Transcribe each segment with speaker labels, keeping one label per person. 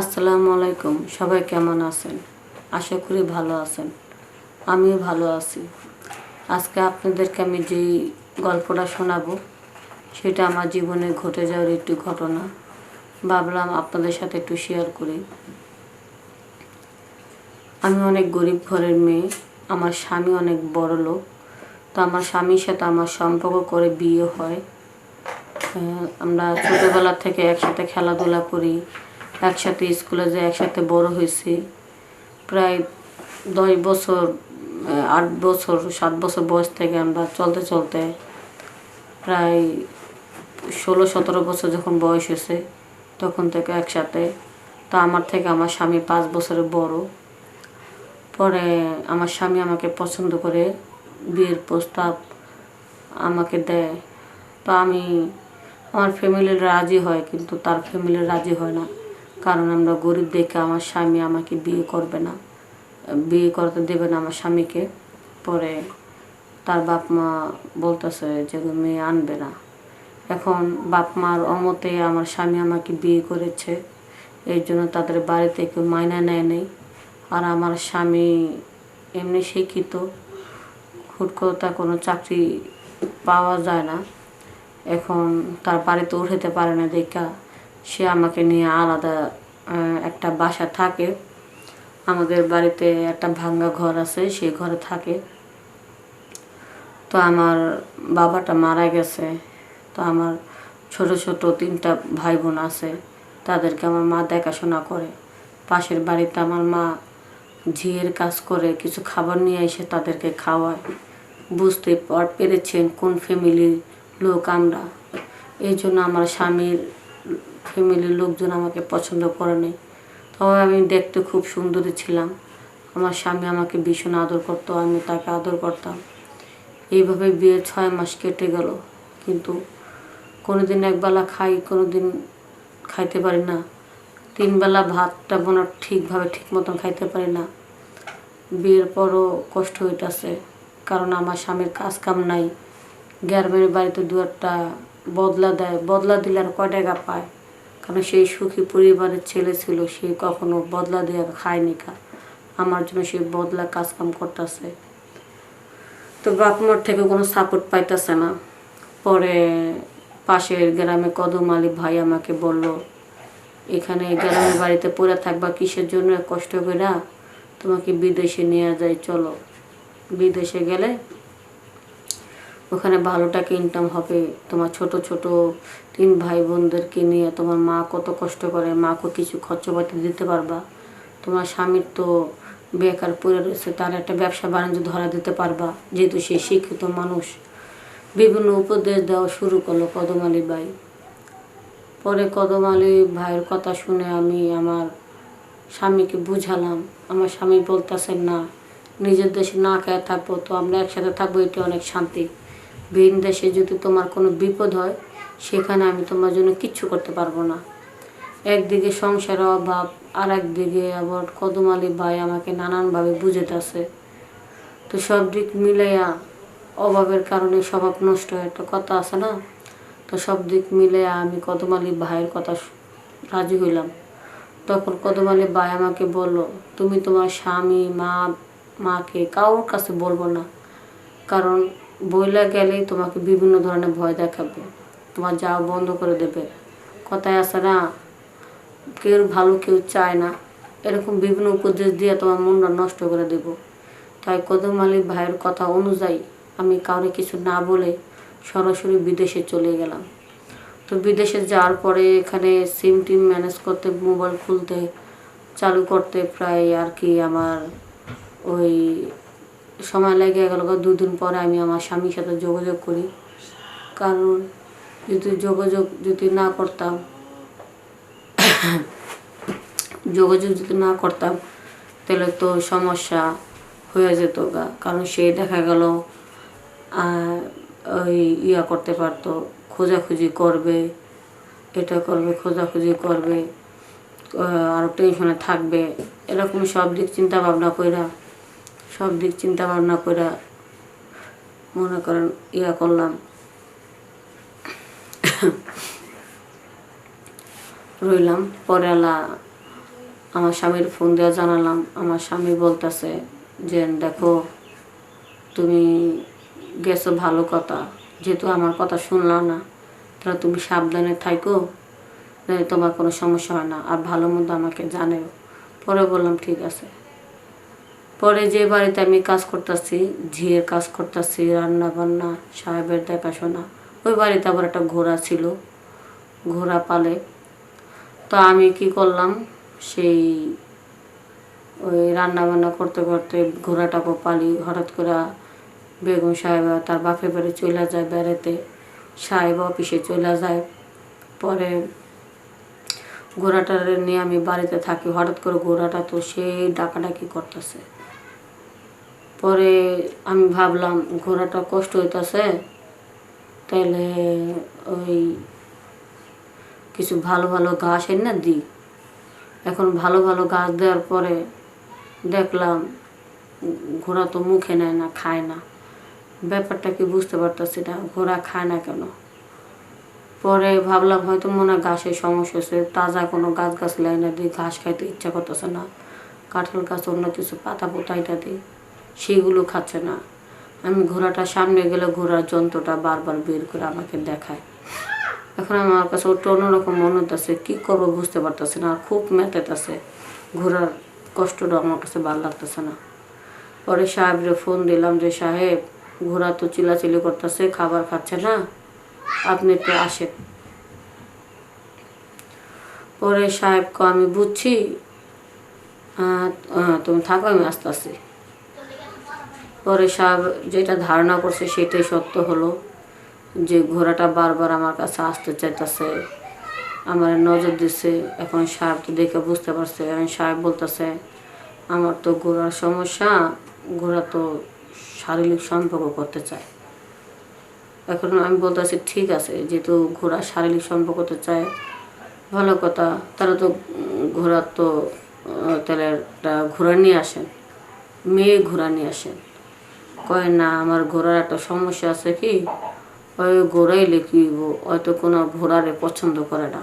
Speaker 1: আসসালামু আলাইকুম, সবাই কেমন আছেন? আশা করি ভালো আছেন। আমিও ভালো আছি। আজকে আপনাদেরকে আমি যেই গল্পটা শোনাবো, সেটা আমার জীবনে ঘটে যাওয়ার একটি ঘটনা। ভাবলাম আপনাদের সাথে একটু শেয়ার করি। আমি অনেক গরিব ঘরের মেয়ে, আমার স্বামী অনেক বড় লোক, তো আমার স্বামীর সাথে আমার সম্পর্ক করে বিয়ে হয়। আমরা ছোটোবেলা থেকে একসাথে খেলাধুলা করি একসাথে স্কুলে যাই একসাথে বড় হয়েছি, প্রায় দশ বছর আট বছর, সাত বছর বয়স থেকে আমরা চলতে চলতে প্রায় ষোলো, সতেরো বছর যখন বয়স হয়েছে, তখন থেকে একসাথে। তো আমার থেকে আমার স্বামী পাঁচ বছরের বড়। পরে আমার স্বামী আমাকে পছন্দ করে বিয়ের প্রস্তাব আমাকে দেয়। তো আমি, আমার ফ্যামিলির রাজি হয়, কিন্তু তার ফ্যামিলির রাজি হয় না। কারণ আমরা গরিব দেখে আমার স্বামী আমাকে বিয়ে করবে না। বিয়ে করতে দেবে না আমার স্বামীকে। পরে তার বাপ মা বলতেছে যে মেয়ে আনবে না। এখন বাপ মার অমতে আমার স্বামী আমাকে বিয়ে করেছে। এই জন্য তাদের বাড়িতে কেউ মাইনা নেয় নেই। আর আমার স্বামী এমনি শিক্ষিত। হুট করে তার কোনো চাকরি পাওয়া যায় না। এখন তার বাড়িতে উঠাতে পারে না, দেখা সে আমাকে নিয়ে আলাদা একটা বাসা থাকে। আমাদের বাড়িতে একটা ভাঙ্গা ঘর আছে, সেই ঘরে থাকে। তো আমার বাবাটা মারা গেছে। তো আমার ছোট ছোট তিনটা ভাই বোন আছে, তাদেরকে আমার মা দেখাশোনা করে। পাশের বাড়িতে আমার মা ঝিয়ের কাজ করে, কিছু খাবার নিয়ে এসে তাদেরকে খাওয়ায়। বুঝতে পার- পেরেছেন কোন ফ্যামিলির লোক আমরা। এই জন্য আমার স্বামীর ফ্যামিলির লোকজন আমাকে পছন্দ করে নেই। তবে আমি দেখতে খুব সুন্দরী ছিলাম। আমার স্বামী আমাকে ভীষণ আদর করতো, আমি তাকে আদর করতাম। এইভাবে বিয়ে ছয় মাস কেটে গেল। কিন্তু কোনো কোনোদিন একবেলা খাই, কোনোদিন খাইতে পারি না। তিন বেলা ভাতটা বোনার ঠিকভাবে ঠিক মতন খাইতে পারি না। বিয়ের পরও কষ্ট হইতাছে, কারণ আমার স্বামীর কাজ কাম নাই। গ্রামের বাড়িতে দু একটা বদলা দেয়। বদলা দিলে আর কয় টাকা পায়? কারণ সেই সুখী পরিবারের ছেলে ছিল, সে কখনো বদলা দিয়ে খায়নি কা? আমার জন্য সে বদলা কাজ কাম করতেছে। তো বাপ মার থেকে কোনো সাপোর্ট পাইতেছে না। পরে পাশের গ্রামে কদম আলী ভাই আমাকে বলল, এখানে গ্রামের বাড়িতে পড়ে থাকবা, কিসের জন্য কষ্ট করে তোমাকে বিদেশে নিয়ে যায় চলো। বিদেশে গেলে ওখানে ভালো টাকা ইনকাম হবে? তোমার ছোট ছোট তিন ভাই বোনদেরকে নিয়ে তোমার মা কত কষ্ট করে মাকে কিছু খরচপাতি দিতে পারবা? তোমার স্বামীর তো বেকার পড়ে রয়েছে, তার একটা ব্যবসা বাণিজ্য ধরা দিতে পারবা, যেহেতু সে শিক্ষিত মানুষ। বিভিন্ন উপদেশ দেওয়া শুরু করল কদম আলী ভাই। পরে কদম আলী ভাইয়ের কথা শুনে আমি আমার স্বামীকে বুঝালাম, আমার স্বামী বলতেছেন, না, নিজের দেশে না খেয়ে থাকব, তো আমরা একসাথে থাকব এটা অনেক শান্তি। ভিন দেশে যদি তোমার কোনো বিপদ হয়, সেখানে আমি তোমার জন্য কিচ্ছু করতে পারব না। একদিকে সংসারের অভাব আর একদিকে আবার কদম আলী ভাই আমাকে নানানভাবে বুঝেতেছে তো সব দিক মিলাইয়া অভাবের কারণে স্বভাব নষ্ট হয় একটা কথা আছে না? তো সব দিক মিলে আমি কদম আলী ভাইয়ের কথা রাজি হইলাম। তখন কদম আলী ভাই আমাকে বলল, তুমি তোমার স্বামী, মা, মাকে কারোর কাছে বলব না। কারণ বইলা গেলেই তোমাকে বিভিন্ন ধরনের ভয় দেখাবে। তোমার যাওয়া বন্ধ করে দেবে। কথায় আছে না, কেউ ভালো কেউ চায় না। এরকম বিভিন্ন উপদেশ দিয়ে তোমার মনটা নষ্ট করে দেব। তাই কদম আলী ভাইয়ের কথা অনুযায়ী আমি কাউরে কিছু না বলে সরাসরি বিদেশে চলে গেলাম। তো বিদেশে যাওয়ার পরে এখানে সিম টিম ম্যানেজ করতে মোবাইল খুলতে, চালু করতে প্রায় আর কি আমার ওই সময় লেগে গেল দুদিন পরে আমি আমার স্বামীর সাথে যোগাযোগ করি। কারণ যদি যোগাযোগ যদি না করতাম, যোগাযোগ যদি না করতাম, তাহলে তো সমস্যা হয়ে যেত গা। কারণ সে দেখা গেল ওই ইয়া করতে পারতো, খোঁজাখুঁজি করবে, এটা করবে, খোঁজাখুঁজি করবে আরও টেনশনে থাকবে, এরকম সব দিক চিন্তা ভাবনা কইরা সব দিক চিন্তা ভাবনা করে মনে করেন ইয়া করলাম। রইলাম, পরে আলা আমার স্বামীর ফোন দেওয়া জানালাম। আমার স্বামী বলতেছে যে, দেখো, তুমি গেছো ভালো কথা। যেহেতু আমার কথা শুনলাম না, তাহলে তুমি সাবধানে থাকো তোমার কোনো সমস্যা হয় না। আর ভালো মন্দ আমাকে জানেও। পরে বললাম, ঠিক আছে। পরে যে বাড়িতে আমি কাজ করতেছি, ঝিয়ের কাজ করতেছি রান্না বান্না সাহেবের দেখাশোনা, ওই বাড়িতে আবার একটা ঘোড়া ছিল, ঘোড়া পালে। তো আমি কি করলাম, সেই ওই রান্না বান্না করতে করতে ঘোড়াটাকে পালি, হঠাৎ করে বেগম সাহেব তার বাপের বাড়ি চলে যায় বেড়াতে সাহেব অফিসে চলে যায়, পরে ঘোড়াটার নিয়ে আমি বাড়িতে থাকি, হঠাৎ করে ঘোড়াটা তো সেই ডাকাডাকি করতেছে। পরে আমি ভাবলাম, ঘোড়াটা কষ্ট হইতাছে, তাইলে ওই কিছু ভালো ভালো ঘাস এনে দিই। এখন ভালো ভালো ঘাস দেওয়ার পরে দেখলাম, ঘোড়া তো মুখে নেয় না, খায় না। ব্যাপারটা কি বুঝতে পারতেছি না, ঘোড়া খায় না কেন? পরে ভাবলাম, হয়তো মনে হয় ঘাসের সমস্যা হচ্ছে তাজা কোনো গাছ গাছ লাইনে দিই ঘাস খাইতে ইচ্ছা করতেছে না। কাঁঠাল গাছ অন্য কিছু পাতা পোতাইটা দিই। সেগুলো খাচ্ছে না। আমি ঘোড়াটা সামনে গেলে ঘোড়ার যন্ত্রটা বারবার বের করে আমাকে দেখায়। এখন আমার কাছে ওটা অন্যরকম মনে হতেছে কী করব বুঝতে পারতেছে না, আর খুব মেতেতেছে ঘোড়ার কষ্টটা আমার কাছে ভালো লাগতেছে না। পরে সাহেবরে ফোন দিলাম যে, সাহেব, ঘোড়া তো চিলাচিলি করতেছে, খাবার খাচ্ছে না, আপনি একটু আসেন। পরে সাহেবকে আমি বুঝছি তুমি থাকো, আমি আস্তে আস্তে পরে সাহেব যেটা ধারণা করছে সেটাই সত্য হলো, যে ঘোড়াটা বারবার আমার কাছে আসতে চাইতেছে, আমার নজর দিচ্ছে এখন সাহেব তো দেখে বুঝতে পারছে। এখন সাহেব বলতেছে, আমার তো ঘোড়ার সমস্যা, ঘোড়া তো শারীরিক সম্পর্ক করতে চায়। এখন আমি বলতেছি, ঠিক আছে, যেহেতু ঘোড়া শারীরিক সম্পর্ক করতে চায়, ভালো কথা, তাহলে তো ঘোড়ার তো তাহলে ঘোড়া নিয়ে আসেন, মেয়ে ঘোড়া নিয়ে আসেন। কয় না আমার ঘোড়ার একটা সমস্যা আছে কি? ওই ঘোড়াই লিখিব হয়তো কোনো ঘোড়ারে পছন্দ করে না।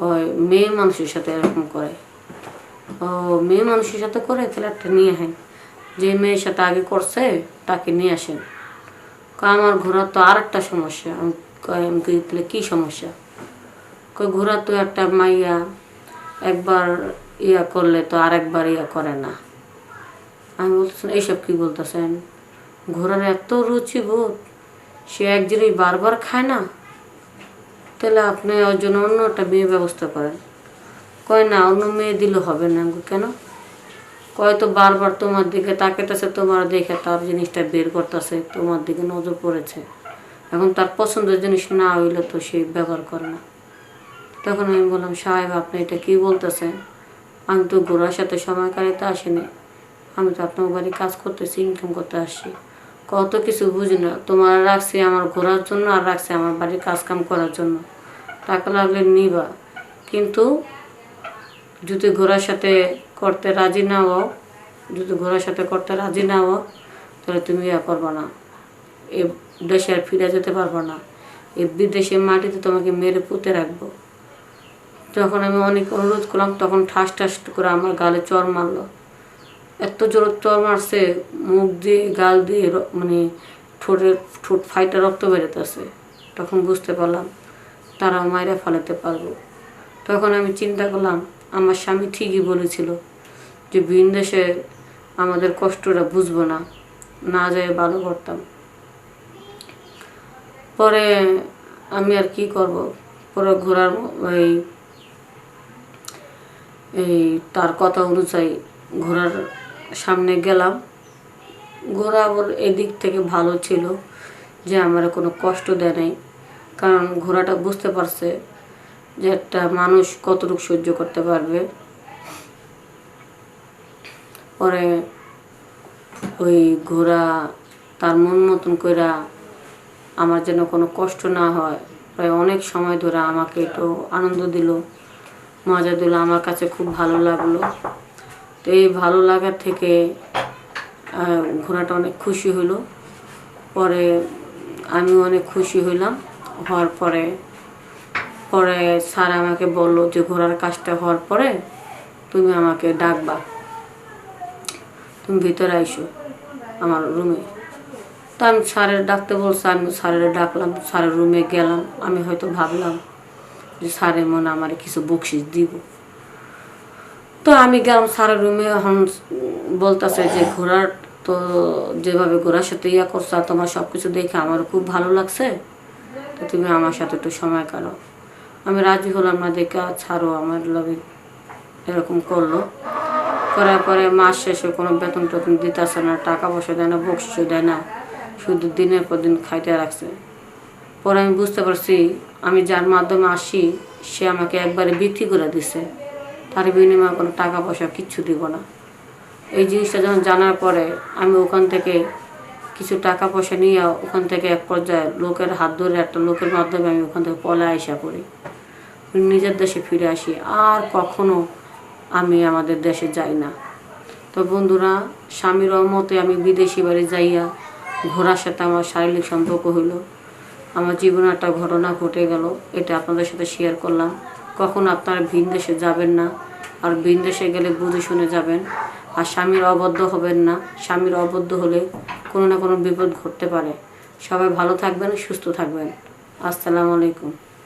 Speaker 1: ওই মেয়ে মানুষের সাথে এরকম করে? ও মেয়ে মানুষের সাথে করে? তাহলে একটা নিয়ে আসেন যে মেয়ের সাথে আগে করছে তাকে নিয়ে আসেন আমার ঘোড়ার তো আর একটা সমস্যা আমি কই, তাহলে কী সমস্যা? কয় ঘোড়া তো একটা মাইয়া একবার ইয়া করলে তো আরেকবার ইয়া করে না। আমি বলতেছেন এইসব কি বলতেছেন? ঘোড়ার এত রুচি বোধ, সে এক জিনিস বারবার খায় না? তাহলে আপনি ওর জন্য অন্য একটা মেয়ে ব্যবস্থা করেন। কয়, না, অন্য মেয়ে দিলে হবে না কেন? কয়, তো বারবার তোমার দিকে তাকাইতেছে, তোমার দেখে তার জিনিসটা বের করতেছে, তোমার দিকে নজর পড়েছে। এখন তার পছন্দের জিনিস না হইলে তো সে ব্যবহার করে না। তখন আমি বললাম, সাহেব, আপনি এটা কি বলতেছেন? আমি তো ঘোড়ার সাথে সময় কাটাতে আসিনি। আমি তো আপনার বাড়ি কাজ করতেছি ইনকাম করতে আসছি। কত কিছু বুঝি না, তোমার রাখছি আমার ঘোরার জন্য আর রাখছি আমার বাড়ির কাজ কাম করার জন্য। টাকা লাগলে নিবা। কিন্তু যদি ঘোরার সাথে করতে রাজি না হও, যদি ঘোরার সাথে করতে রাজি না হও, তাহলে তুমি ইয়া করবা না। এ দেশে আর ফিরে যেতে পারব না। এই বিদেশের মাটিতে তোমাকে মেরে পুঁতে রাখব। যখন আমি অনেক অনুরোধ করলাম, তখন ঠাস ঠাস করে আমার গালে চর মারলো। এত জোর চর মারছে, মুখ দিয়ে, গাল দিয়ে মানে ঠোঁটের, ঠোঁট ফাইটা রক্ত বেরোতেছে। তখন বুঝতে পারলাম, তারা মায়েরা ফেলাতে পারব। তখন আমি চিন্তা করলাম, আমার স্বামী ঠিকই বলেছিল যে ভিন দেশে আমাদের কষ্টটা বুঝব না না যায় ভালো করতাম। পরে আমি আর কি করব? পরে ঘোরার ওই, এই তার কথা অনুযায়ী ঘোড়ার সামনে গেলাম। ঘোড়া এদিক থেকে ভালো ছিল যে আমার কোনো কষ্ট দেয় নাই। কারণ ঘোড়াটা বুঝতে পারছে যে একটা মানুষ কতটুকু সহ্য করতে পারবে। পরে ওই ঘোড়া তার মন মতন কইরা আমার যেন কোনো কষ্ট না হয়, প্রায় অনেক সময় ধরে আমাকে একটু আনন্দ দিল, মজা দিল, আমার কাছে খুব ভালো লাগল। তো এই ভালো লাগার থেকে ঘোড়াটা অনেক খুশি হলো। পরে আমি অনেক খুশি হইলাম। হওয়ার পরে পরে স্যার আমাকে বলল যে, ঘোড়ার কাজটা হওয়ার পরে তুমি আমাকে ডাকবা। তুমি ভিতরে আইসো আমার রুমে তো আমি স্যারের ডাকতে বলছে আমি স্যারের ডাকলাম। স্যারের রুমে গেলাম। আমি হয়তো ভাবলাম যে স্যারের মনে আমার কিছু বকশিস দিব। তো আমি গেলাম স্যারের রুমে এখন বলতেছে যে ঘোরার, তো যেভাবে ঘোরার সাথে ইয়া করছ তোমার সব কিছু দেখে আমার খুব ভালো লাগছে। তো তুমি আমার সাথে একটু সময় কাটাও। আমি রাজি হলাম না, দেখে ছাড়ো, আমার লগে এরকম করল। করার পরে মাস শেষে কোনো বেতন টেতন দিতেছে না, টাকা পয়সা দেয় না, বকশিসও দেয় না, শুধু দিনের পর দিন খাইতে রাখছে। পরে আমি বুঝতে পারছি, আমি যার মাধ্যমে আসি, সে আমাকে একবারে বিক্রি করে দিছে। তার বিনিময়ে কোনো টাকা পয়সা কিচ্ছু দিব না। এই জিনিসটা যখন জানার পরে আমি ওখান থেকে কিছু টাকা পয়সা নিয়ে ওখান থেকে এক পর্যায়ে লোকের হাত ধরে একটা লোকের মাধ্যমে আমি ওখান থেকে পলে আইসা করি নিজের দেশে ফিরে আসি, আর কখনো আমি আমাদের দেশে যাই না। তো বন্ধুরা, স্বামীর মতে আমি বিদেশি বাড়ি যাইয়া ঘোরার সাথে আমার শারীরিক সম্পর্ক হইল। আমার জীবনে একটা ঘটনা ঘটে গেল, এটা আপনাদের সাথে শেয়ার করলাম। কখন আপনারা ভিন দেশে যাবেন না। আর ভিন দেশে গেলে বুঝে শুনে যাবেন। আর স্বামীর অবদ্ধ হবেন না। স্বামীর অবদ্ধ হলে কোনো না কোনো বিপদ ঘটতে পারে। সবাই ভালো থাকবেন, সুস্থ থাকবেন। আসসালামু আলাইকুম।